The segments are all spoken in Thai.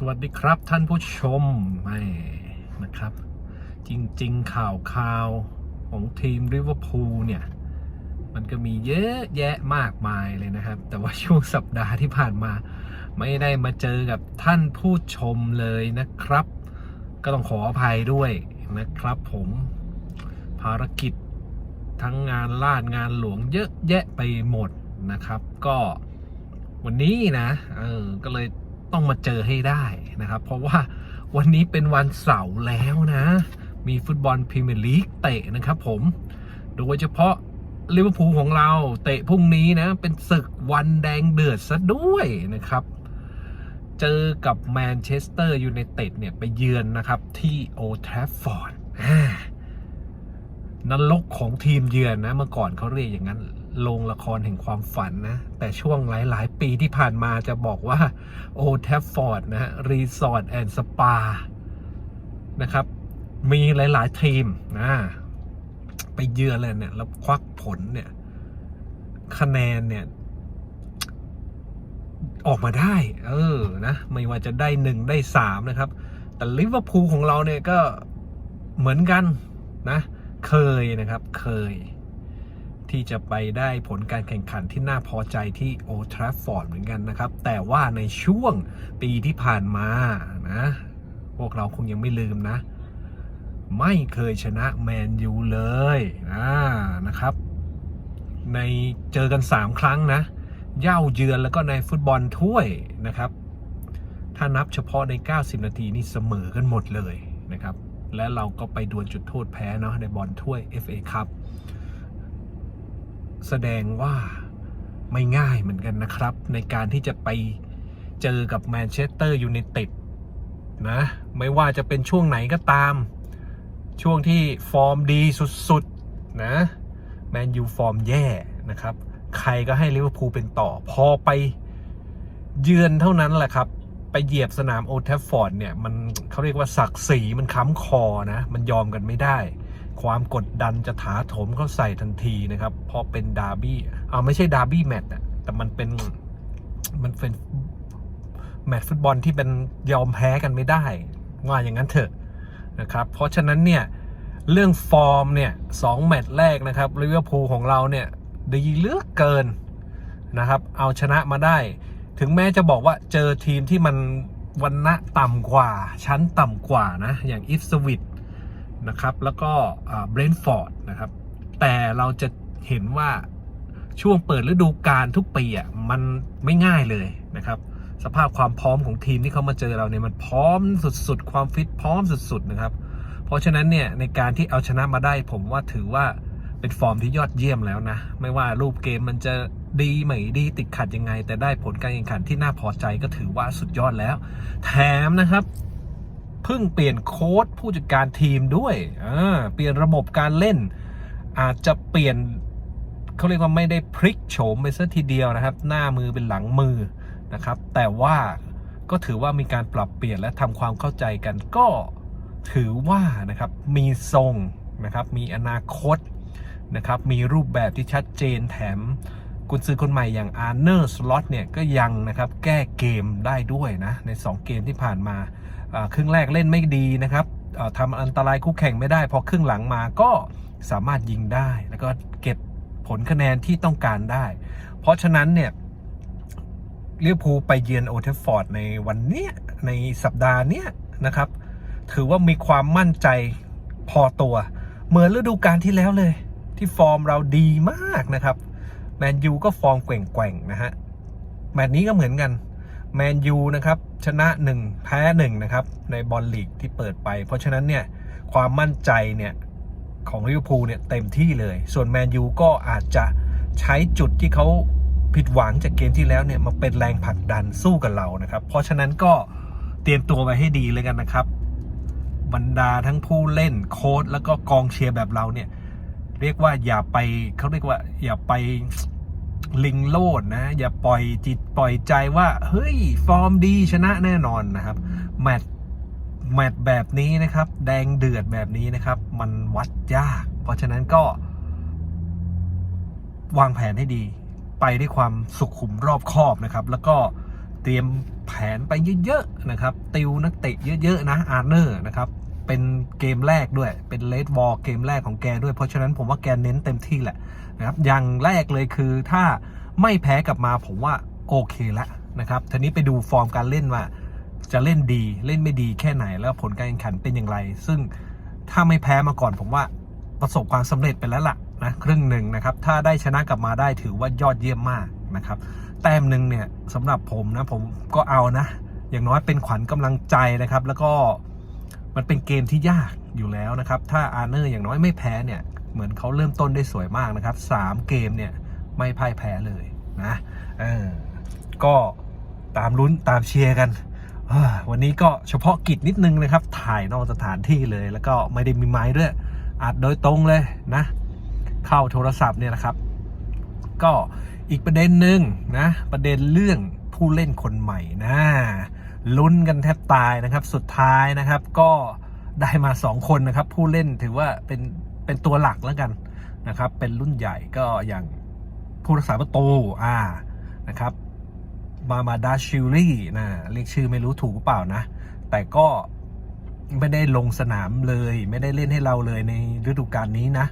สวัสดีครับท่านผู้ชมไม่นะครับ จริงๆ ข่าวข่าวของทีมริเวอร์พูลเนี่ย มันก็มีเยอะแยะมากมายเลยนะครับ แต่ว่าช่วงสัปดาห์ที่ผ่านมา ไม่ได้มาเจอกับท่านผู้ชมเลยนะครับ ก็ต้องขออภัยด้วยนะครับ ผมภารกิจทั้งงานลาดงานหลวงเยอะแยะไปหมดนะครับ ก็วันนี้นะเออก็เลย ต้องมาเจอให้ได้นะครับ เพราะว่าวันนี้เป็นวันเสาร์แล้วนะ มีฟุตบอลพรีเมียร์ลีกเตะนะครับผม โดยเฉพาะลิเวอร์พูลของเราเตะพรุ่งนี้นะ เป็นศึกวันแดงเดือดซะด้วยนะครับ เจอกับแมนเชสเตอร์ยูไนเต็ดเนี่ย ไปเยือนนะครับที่โอทราฟฟอร์ดนรกของทีมเยือนนะ เมื่อก่อนเขาเรียกอย่างนั้น โรงละครแห่งความฝันนะ แต่ช่วงหลาย ๆ ปีที่ผ่านมาจะบอกว่าโอทฟฟอร์ดนะรีสอร์ทแอนด์สปานะครับ มีหลาย ๆ ทีมนะไปเยือนเลยเนี่ย แล้วควักผลเนี่ย คะแนนเนี่ย ออกมาได้ เออนะ ไม่ว่าจะได้หนึ่งได้สามนะครับ แต่ลิเวอร์พูลของเราเนี่ยก็เหมือนกันนะ เคยนะครับ เคย ที่จะไปได้ผลการแข่งขันที่น่าพอใจที่โอทราฟฟอร์ดเหมือนกันนะครับ แต่ว่าในช่วงปีที่ผ่านมานะ พวกเราคงยังไม่ลืมนะ ไม่เคยชนะแมนยูเลยอ่านะครับ ในเจอกัน 3 ครั้งนะ เย่าเยือนแล้วก็ในฟุตบอลถ้วยนะครับ ถ้านับเฉพาะใน 90 นาทีนี่เสมอกันหมดเลยนะครับ และเราก็ไปดวลจุดโทษแพ้เนาะในบอลถ้วย FA ครับ แสดงว่าไม่ง่ายเหมือนกันนะครับ ในการที่จะไปเจอกับแมนเชสเตอร์ยูไนเต็ดนะ ไม่ว่าจะเป็นช่วงไหนก็ตาม ช่วงที่ฟอร์มดีสุดๆนะแมนยูฟอร์มแย่นะครับ ใครก็ให้ลิเวอร์พูลเป็นต่อ พอไปเยือนเท่านั้นแหละครับ ไปเหยียบสนามโอทฟฟอร์ดเนี่ย มันเขาเรียกว่าศักดิ์ศรีมันค้ำคอนะ มันยอมกันไม่ได้ ความกดดันจะถาโถมเข้าใส่ทันทีนะครับเพราะเป็นดาร์บี้เอาไม่ใช่ดาร์บี้แมตช์แต่มันเป็นมันเป็นแมตช์ฟุตบอลที่เป็นยอมแพ้กันไม่ได้ว่าอย่างนั้นเถอะนะครับ เพราะฉะนั้นเนี่ยเรื่องฟอร์มเนี่ยสองแมตช์แรกนะครับลิเวอร์พูลของเราเนี่ยดีเหลือกเกินนะครับ เอาชนะมาได้ ถึงแม้จะบอกว่าเจอทีมที่มันวันณะต่ำกว่า ชั้นต่ำกว่านะ อย่างอิฟสวิต นะครับ แล้วก็เบรนท์ฟอร์ดนะครับ แต่เราจะเห็นว่าช่วงเปิดฤดูกาลทุกปีอะมันไม่ง่ายเลยนะครับ สภาพความพร้อมของทีมที่เขามาเจอเราเนี่ยมันพร้อมสุดๆ ความฟิตพร้อมสุดๆนะครับ เพราะฉะนั้นเนี่ยในการที่เอาชนะมาได้ผมว่าถือว่าเป็นฟอร์มที่ยอดเยี่ยมแล้วนะ ไม่ว่ารูปเกมมันจะดีไม่ดีติดขัดยังไง แต่ได้ผลการแข่งขันที่น่าพอใจก็ถือว่าสุดยอดแล้ว แถมนะครับ พิ่งเปลี่ยนโค้ดผู้จัดการทีมด้วยเปลี่ยนระบบการเล่น อาจจะเปลี่ยนเขาเรียกว่าไม่ได้พลิกโฉมไปซะทีเดียวนะครับ หน้ามือเป็นหลังมือนะครับ แต่ว่าก็ถือว่ามีการปรับเปลี่ยนและทำความเข้าใจกันก็ถือว่านะครับมีทรงนะครับมีอนาคตนะครับมีรูปแบบที่ชัดเจนแถม กุนซือคนใหม่อย่างอาร์เนอร์สล็อตเนี่ยก็ยังนะครับแก้เกมได้ด้วยนะ ใน 2 เกมที่ผ่านมาครึ่งแรกเล่นไม่ดีนะครับอ่าทำอันตรายคู่แข่งไม่ได้ พอครึ่งหลังมาก็สามารถยิงได้ แล้วก็เก็บผลคะแนนที่ต้องการได้ เพราะฉะนั้นเนี่ยลิเวอร์พูไปเยือนโอเทฟฟอร์ดในวันเนี้ยในสัปดาห์เนี้ยนะครับ ถือว่ามีความมั่นใจพอตัว เหมือนฤดูกาลที่แล้วเลย ที่ฟอร์มเราดีมากนะครับ แมนยูก็ฟอร์มแกว่งๆนะฮะแมตช์นี้ก็เหมือนกันแมนยูนะครับชนะ 1 แพ้1นะครับในบอลลีกที่เปิดไป เพราะฉะนั้นเนี่ยความมั่นใจเนี่ยของลิเวอร์พูลเนี่ยเต็มที่เลย ส่วนแมนยูก็อาจจะใช้จุดที่เขาผิดหวังจากเกมที่แล้วเนี่ยมาเป็นแรงผลักดันสู้กับเรานะครับ เพราะฉะนั้นก็เตรียมตัวไว้ให้ดีเลยกันนะครับ บรรดาทั้งผู้เล่นโค้ชแล้วก็กองเชียร์แบบเราเนี่ย เรียกว่าอย่าไปเขาเรียกว่า อย่าไปลิงโลดนะ อย่าปล่อยจิตปล่อยใจว่า เฮ้ย ฟอร์มดีชนะแน่นอนนะครับ แมตช์แมตช์แบบนี้นะครับ แดงเดือดแบบนี้นะครับ มันวัดยาก เพราะฉะนั้นก็ วางแผนให้ดี ไปด้วยความสุขุมรอบคอบนะครับ แล้วก็เตรียมแผนไปเยอะๆนะครับ ติวนักเตะเยอะ ๆ นะอาร์เนอร์นะครับ เป็นเกมแรกด้วย เป็นเลดวอลเกมแรกของแกด้วย เพราะฉะนั้นผมว่าแกเน้นเต็มที่แหละนะครับ อย่างแรกเลยคือถ้าไม่แพ้กลับมาผมว่าโอเคละนะครับ ทีนี้ไปดูฟอร์มการเล่นว่าจะเล่นดีเล่นไม่ดีแค่ไหนแล้วผลการแข่งขันเป็นอย่างไร ซึ่งถ้าไม่แพ้มาก่อนผมว่าประสบความสำเร็จไปแล้วล่ะนะครึ่งหนึ่งนะครับ ถ้าได้ชนะกลับมาได้ถือว่ายอดเยี่ยมมากนะครับ แต้มหนึ่งเนี่ยสำหรับผมนะผมก็เอานะ อย่างน้อยเป็นขวัญกำลังใจนะครับ แล้วก็ มันเป็นเกมที่ยากอยู่แล้วนะครับ ถ้าอาร์เนอร์อย่างน้อยไม่แพ้เนี่ยเหมือนเขาเริ่มต้นได้สวยมากนะครับสามเกมเนี่ยไม่พ่ายแพ้เลยนะเออก็ตามลุ้นตามเชียร์กันวันนี้ก็เฉพาะกิจนิดนึงนะครับ ถ่ายนอกสถานที่เลย แล้วก็ไม่ได้มีไม้ด้วยอัดโดยตรงเลยนะ เข้าโทรศัพท์เนี่ยนะครับ ก็อีกประเด็นหนึ่งนะ ประเด็นเรื่องผู้เล่นคนใหม่นะ ลุ้นกันแทบตายนะครับ สุดท้ายนะครับก็ได้มาสองคนนะครับ ผู้เล่นถือว่าเป็นเป็นตัวหลักแล้วกันนะครับ เป็นรุ่นใหญ่ก็อย่างผู้รักษาประตูอ่านะครับ มามาดาชิลลี่นะเรียกชื่อไม่รู้ถูกหรือเปล่านะ แต่ก็ไม่ได้ลงสนามเลย ไม่ได้เล่นให้เราเลยในฤดูกาลนี้นะ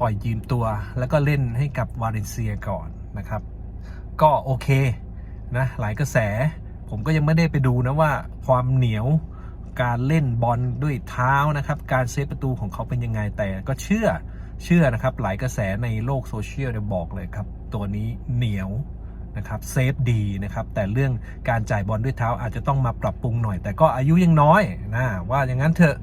ปล่อยยืมตัวแล้วก็เล่นให้กับวาเลนเซียก่อนนะครับ ก็โอเคนะหลายกระแส ผมก็ยังไม่ได้ไปดูนะว่าความเหนียวการเล่นบอลด้วยเท้านะครับ การเซฟประตูของเขาเป็นยังไงแต่ก็เชื่อเชื่อนะครับ หลายกระแสในโลกโซเชียลเนี่ยบอกเลยครับ ตัวนี้เหนียวนะครับเซฟดีนะครับ แต่เรื่องการจ่ายบอลด้วยเท้าอาจจะต้องมาปรับปรุงหน่อย แต่ก็อายุยังน้อยนะว่าอย่างนั้นเถอะ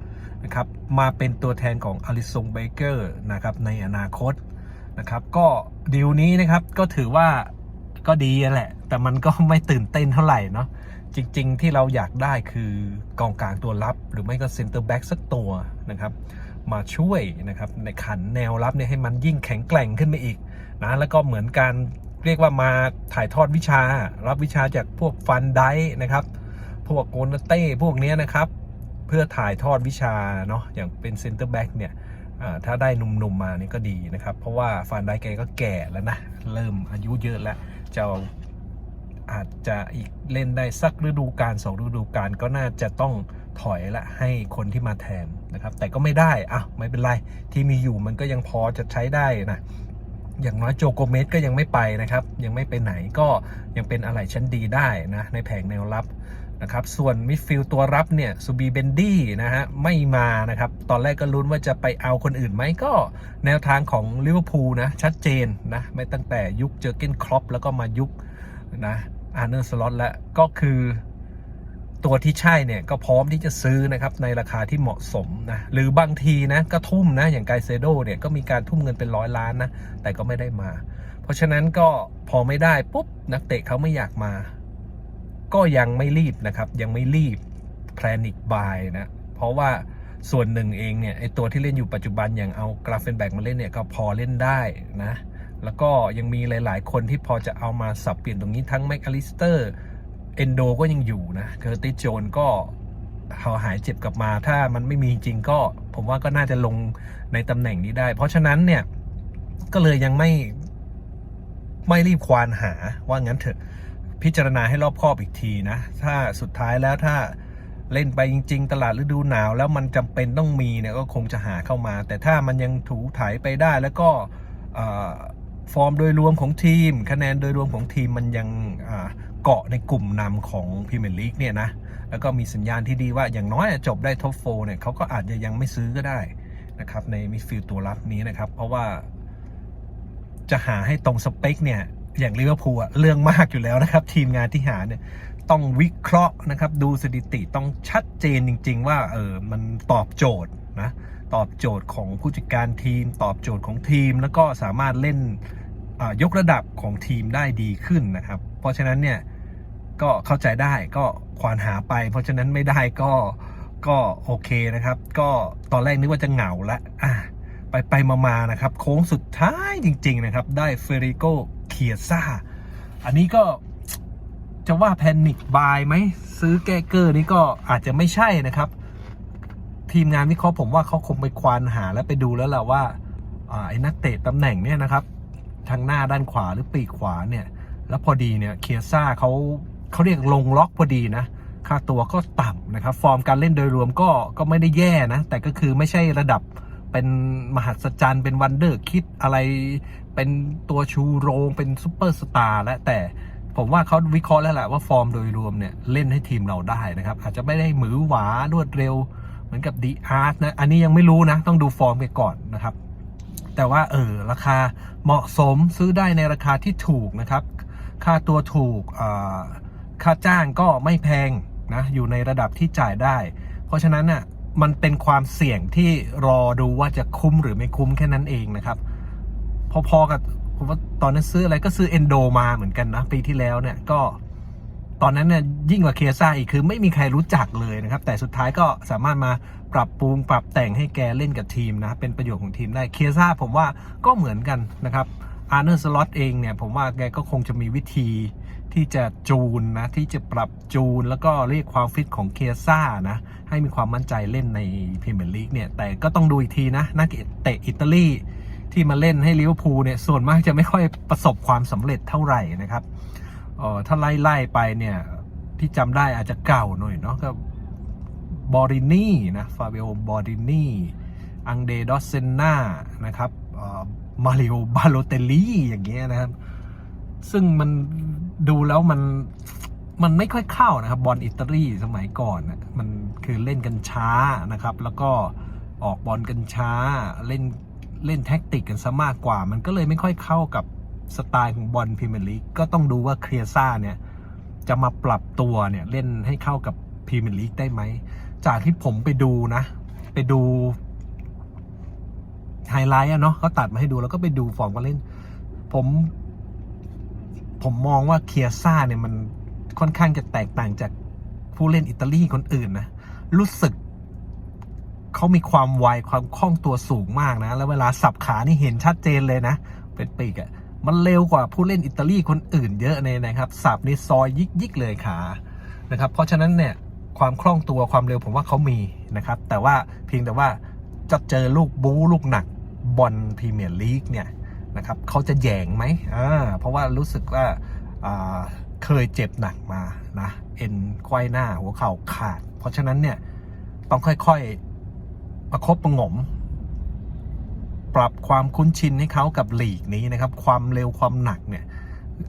นะครับมาเป็นตัวแทนของอลิซงเบเกอร์นะครับในอนาคตนะครับ ก็ดีลนี้นะครับก็ถือว่า ก็ดีแหละ แต่มันก็ไม่ตื่นเต้นเท่าไหร่เนาะจริง ๆ ที่เราอยากได้คือกองกลางตัวรับ หรือไม่ก็เซ็นเตอร์แบ็กสักตัวนะครับมาช่วยนะครับในขันแนวรับเนี่ยให้มันยิ่งแข็งแกร่งขึ้นไปอีกนะแล้วก็เหมือนการเรียกว่ามาถ่ายทอดวิชา รับวิชาจากพวกฟันไดนะครับ พวกโกนเต้พวกนี้นะครับ เพื่อถ่ายทอดวิชาเนาะอย่างเป็นเซ็นเตอร์แบ็กเนี่ยถ้าได้หนุ่มๆมานี่ก็ดีนะครับ เพราะว่าฟันไดแกก็แก่แล้วนะ เริ่มอายุเยอะแล้ว จะอาจจะอีกเล่นได้สักฤดูกาลสองฤดูกาลก็น่าจะต้องถอยละให้คนที่มาแทนนะครับ แต่ก็ไม่ได้อะไม่เป็นไรที่มีอยู่มันก็ยังพอจะใช้ได้นะอย่างน้อยโจโกเมสก็ยังไม่ไปนะครับ ยังไม่ไปไหนก็ยังเป็นอะไรชั้นดีได้นะในแผงแนวรับ นะครับ ส่วนมิดฟิลด์ตัวรับเนี่ยซูบีเบนดี้นะฮะไม่มานะครับ ตอนแรกก็ลุ้นว่าจะไปเอาคนอื่นไหมก็แนวทางของลิเวอร์พูลนะ ชัดเจนนะ ไม่ตั้งแต่ยุคเจอเกนครอปแล้วก็มายุคนะอาร์เนอร์สล็อตแล้วก็คือตัวที่ใช่เนี่ยก็พร้อมที่จะซื้อนะครับในราคาที่เหมาะสมนะหรือบางทีนะก็ทุ่มนะอย่างไกเซโดเนี่ยก็มีการทุ่มเงินเป็นร้อยล้านนะแต่ก็ไม่ได้มา เพราะฉะนั้นก็พอไม่ได้ปุ๊บนักเตะเขาไม่อยากมา ก็ยังไม่รีบนะครับ ยังไม่รีบแพลนิกบายนะ เพราะว่าส่วนหนึ่งเองเนี่ยไอตัวที่เล่นอยู่ปัจจุบันอย่างเอากราฟเฟนแบกมาเล่นเนี่ยก็พอเล่นได้นะ แล้วก็ยังมีหลาย ๆ คนที่พอจะเอามาสับเปลี่ยนตรงนี้ทั้งแมคอลิสเตอร์เอนโดก็ยังอยู่นะเคอร์ติโจนก็เขาหายเจ็บกลับมา ถ้ามันไม่มีจริงก็ ผมว่าก็น่าจะลงในตำแหน่งนี้ได้ เพราะฉะนั้นเนี่ยก็เลยยังไม่ไม่รีบควานหาว่างั้นเถอะ พิจารณาให้รอบคอบอีกทีนะ ถ้าสุดท้ายแล้วถ้าเล่นไปจริง ๆ ตลาดฤดูหนาว แล้วมันจำเป็นต้องมีเนี่ยก็คงจะหาเข้ามา แต่ถ้ามันยังถูถ่ายไปได้แล้วก็ฟอร์มโดยรวมของทีม คะแนนโดยรวมของทีมมันยังเกาะในกลุ่มนำของพรีเมียร์ลีกเนี่ยนะ แล้วก็มีสัญญาณที่ดีว่าอย่างน้อยจบได้ท็อปโฟเนี่ยเขาก็อาจจะยังไม่ซื้อก็ได้นะครับในมิดฟิลด์ตัวรับนี้นะครับ เพราะว่าจะหาให้ตรงสเปคเนี่ย อย่างลิเวอร์พูลอะเรื่องมากอยู่แล้วนะครับ ทีมงานที่หาเนี่ยต้องวิเคราะห์นะครับดูสถิติต้องชัดเจนจริง ๆ ว่าเออมันตอบโจทย์นะตอบโจทย์ของผู้จัดการทีม ตอบโจทย์ของทีม แล้วก็สามารถเล่นยกระดับของทีมได้ดีขึ้นนะครับ เพราะฉะนั้นเนี่ยก็เข้าใจได้ก็ควานหาไป เพราะฉะนั้นไม่ได้ก็ก็โอเคนะครับ ก็ตอนแรกนึกว่าจะเหงาละอะไปไปมามานะครับ โค้งสุดท้ายจริง ๆ นะครับ ได้เฟริโก คียซ่าอันนี้ก็จะว่าแพนิคบายไหมซื้อแก้เกอร์นี่ก็อาจจะไม่ใช่นะครับ ทีมงานวิเคราะห์ผมว่าเขาคงไปควานหาและไปดูแล้วแหละว่าไอ้นักเตะตำแหน่งเนี่ยนะครับ ทางหน้าด้านขวาหรือปีกขวาเนี่ย แล้วพอดีเนี่ยเคียซ่าเขาเขาเรียกลงล็อกพอดีนะ ค่าตัวก็ต่ำนะครับ ฟอร์มการเล่นโดยรวมก็ก็ไม่ได้แย่นะ แต่ก็คือไม่ใช่ระดับเป็นมหัศจรรย์เป็นวันเดอร์คิดอะไร เป็นตัวชูโรงเป็นซูเปอร์สตาร์และแต่ผมว่าเขาวิเคราะห์แล้วแหละว่าฟอร์มโดยรวมเนี่ยเล่นให้ทีมเราได้นะครับ อาจจะไม่ได้หมือหวารวดเร็วเหมือนกับดีอาร์ตนะอันนี้ยังไม่รู้นะ ต้องดูฟอร์มไปก่อนนะครับ แต่ว่าเออราคาเหมาะสมซื้อได้ในราคาที่ถูกนะครับ ค่าตัวถูกค่าจ้างก็ไม่แพงนะอยู่ในระดับที่จ่ายได้ เพราะฉะนั้นน่ะมันเป็นความเสี่ยงที่รอดูว่าจะคุ้มหรือไม่คุ้มแค่นั้นเองนะครับ พอๆกับผมว่าตอนนั้นซื้ออะไรก็ซื้อเอนโดมาเหมือนกันนะ ปีที่แล้วเนี่ยก็ ตอนนั้นเนี่ยยิ่งกว่าเคซ่าอีกคือไม่มีใครรู้จักเลยนะครับ แต่สุดท้ายก็สามารถมาปรับปรุงปรับแต่งให้แกเล่นกับทีมนะ เป็นประโยชน์ของทีมได้เคซ่าผมว่าก็เหมือนกันนะครับอาร์เนอร์สล็อตเองเนี่ยผมว่าแกก็คงจะมีวิธีที่จะจูนนะ ที่จะปรับจูนแล้วก็เรียกความฟิตของเคซ่านะ ให้มีความมั่นใจเล่นในพรีเมียร์ลีกเนี่ย แต่ก็ต้องดูอีกทีนะ นักเตะอิตาลี ที่มาเล่นให้ลิเวอร์พูลเนี่ยส่วนมากจะไม่ค่อยประสบความสำเร็จเท่าไหร่นะครับเออถ้าไล่ไล่ไปเนี่ยที่จำได้อาจจะเก่าหน่อยเนาะก็บอรินี่นะฟาเบโอบอรินี่อังเดดอสเซนนานะครับมาริโอบาโลเตลลี่อย่างเงี้ยนะครับ ซึ่งมันดูแล้วมันมันไม่ค่อยเข้านะครับ บอลอิตาลีสมัยก่อนนะมันคือเล่นกันช้านะครับ แล้วก็ออกบอลกันช้าเล่น เล่นแท็กติกกันซะมากกว่า มันก็เลยไม่ค่อยเข้ากับสไตล์ของบอลพรีเมียร์ลีกก็ต้องดูว่าเคลียซ่าเนี่ยจะมาปรับตัวเนี่ยเล่นให้เข้ากับพรีเมียร์ลีกได้ไหม จากที่ผมไปดูนะ ไปดูไฮไลท์อะเนาะเขาตัดมาให้ดูแล้วก็ไปดูฟอร์มการเล่น ผม ผมมองว่าเคียซ่าเนี่ยมันค่อนข้างจะแตกต่างจากผู้เล่นอิตาลีคนอื่นนะ รู้สึก เขามีความไวความคล่องตัวสูงมากนะ แล้วเวลาสับขานี่เห็นชัดเจนเลยนะ เป็นปีกอะมันเร็วกว่าผู้เล่นอิตาลีคนอื่นเยอะเลยนะครับ สับนี่ซอยยิกยิกเลยขานะครับ เพราะฉะนั้นเนี่ยความคล่องตัวความเร็วผมว่าเขามีนะครับ แต่ว่าเพียงแต่ว่าจะเจอลูกบู๊ลูกหนักบอลพรีเมียร์ลีกเนี่ยนะครับเขาจะแยงไหมอ่าเพราะว่ารู้สึกว่าเคยเจ็บหนักมานะเอ็นไขว้หน้าหัวเข่าขาด เพราะฉะนั้นเนี่ยต้องค่อยๆ ประคบประงม ปรับความคุ้นชินให้เขากับลีกนี้นะครับ ความเร็วความหนักเนี่ย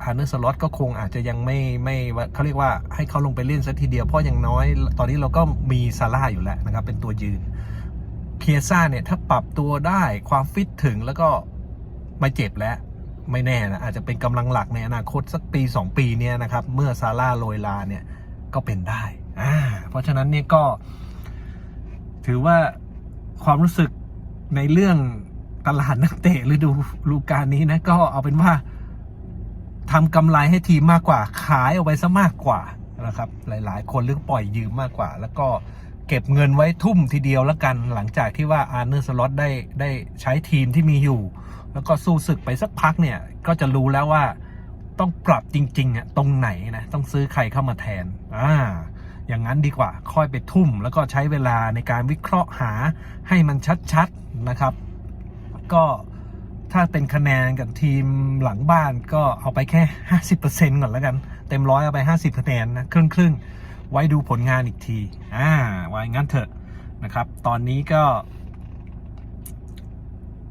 อาร์เนอร์สล็อตก็คงอาจจะยังไม่ไม่เขาเรียกว่าให้เขาลงไปเล่นสักทีเดียว เพราะอย่างน้อย ตอนนี้เราก็มีซาร่าอยู่แล้วนะครับ เป็นตัวยืนเคียซ่าเนี่ย ถ้าปรับตัวได้ความฟิตถึงแล้วก็ไม่เจ็บแล้ว ไม่แน่นะ อาจจะเป็นกำลังหลักในอนาคตสักปี 2 ปีเนี่ยนะครับ เมื่อซาร่าโรยลาเนี่ย ก็เป็นได้อ่าเพราะฉะนั้นเนี่ยก็ ถือว่า ความรู้สึกในเรื่องตลาดนักเตะฤดูฤดูกาลนี้นะ ก็เอาเป็นว่าทำกำไรให้ทีมมากกว่า ขายออกไปซะมากกว่านะครับ หลาย ๆ คนหรือกปล่อยยืมมากกว่า แล้วก็เก็บเงินไว้ทุ่มทีเดียวแล้วกัน หลังจากที่ว่าอาร์เนอร์สล็อตได้ได้ใช้ทีมที่มีอยู่ แล้วก็สู้ศึกไปสักพักเนี่ย ก็จะรู้แล้วว่าต้องปรับจริงๆอะตรงไหนนะ ต้องซื้อใครเข้ามาแทนอ่า อย่างนั้นดีกว่า ค่อยไปทุ่ม แล้วก็ใช้เวลาในการวิเคราะห์หาให้มันชัดๆนะครับ ก็ถ้าเป็นคะแนนกับทีมหลังบ้านก็เอาไปแค่ 50%ก่อนแล้วกัน เต็มร้อยเอาไป 50 คะแนนนะครึ่งครึ่งไว้ดูผลงานอีกที อ่า ไว้งั้นเถอะนะครับ ตอนนี้ก็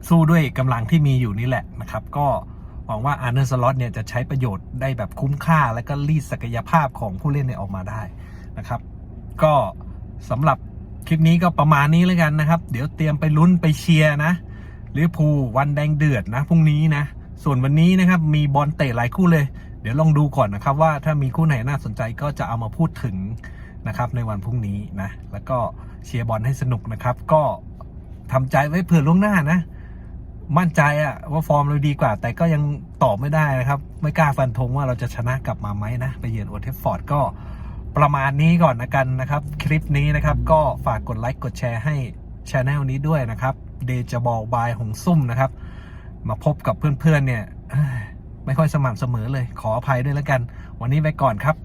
สู้ด้วยกำลังที่มีอยู่นี่แหละนะครับ ก็หวังว่าอาร์เนอร์สล็อตเนี่ยจะใช้ประโยชน์ได้แบบคุ้มค่า และก็รีดศักยภาพของผู้เล่นเนี่ยออกมาได้ นะครับ ก็สำหรับคลิปนี้ก็ประมาณนี้แล้วกันนะครับ เดี๋ยวเตรียมไปลุ้นไปเชียร์นะลิเวอร์พูลวันแดงเดือดนะพรุ่งนี้นะ ส่วนวันนี้นะครับมีบอลเตะหลายคู่เลย เดี๋ยวลองดูก่อนนะครับ ว่าถ้ามีคู่ไหนน่าสนใจก็จะเอามาพูดถึงนะครับในวันพรุ่งนี้นะ แล้วก็เชียร์บอลให้สนุกนะครับ ก็ทำใจไว้เผื่อล่วงหน้านะ มั่นใจอะว่าฟอร์มเราดีกว่า แต่ก็ยังตอบไม่ได้นะครับ ไม่กล้าฟันธงว่าเราจะชนะกลับมาไหมนะ ไปเยือนโอเทฟฟอร์ดก็ ประมาณนี้ก่อนนะกันนะครับ คลิปนี้นะครับ ก็ฝากกดไลค์กดแชร์ให้ช anel นี้ด้วยนะครับเดจบอลบายหงซุ่มนะครับ มาพบกับเพื่อนๆเนี่ย ไม่ค่อยสม่ำเสมอเลย ขออภัยด้วยแล้วกัน วันนี้ไปก่อนครับ